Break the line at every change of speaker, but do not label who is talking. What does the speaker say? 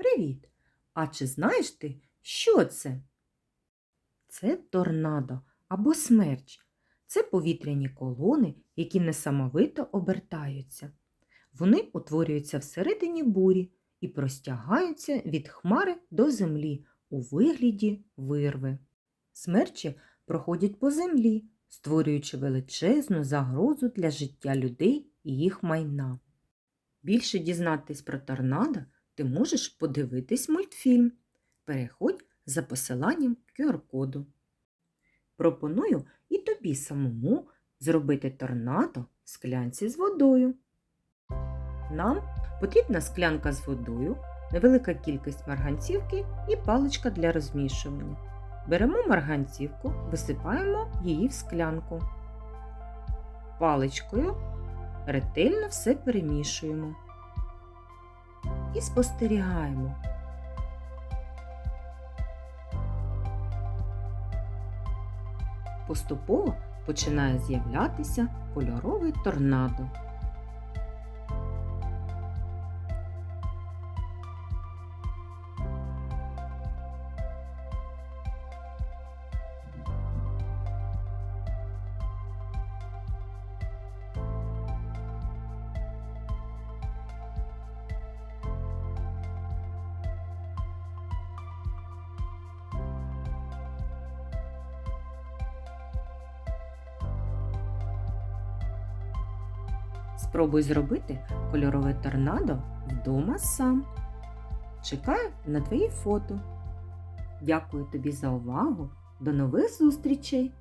Привіт! А чи знаєш ти, що це? Це торнадо або смерч. Це повітряні колони, які несамовито обертаються. Вони утворюються всередині бурі і простягаються від хмари до землі у вигляді вирви. Смерчі проходять по землі, створюючи величезну загрозу для життя людей і їх майна. Більше дізнатись про торнадо ти можеш подивитись мультфільм. Переходь за посиланням QR-коду. Пропоную і тобі самому зробити торнадо в склянці з водою. Нам потрібна склянка з водою, невелика кількість марганцівки і паличка для розмішування. Беремо марганцівку, висипаємо її в склянку. Паличкою ретельно все перемішуємо і спостерігаємо. Поступово починає з'являтися кольоровий торнадо. Спробуй зробити кольорове торнадо вдома сам. Чекаю на твої фото. Дякую тобі за увагу. До нових зустрічей!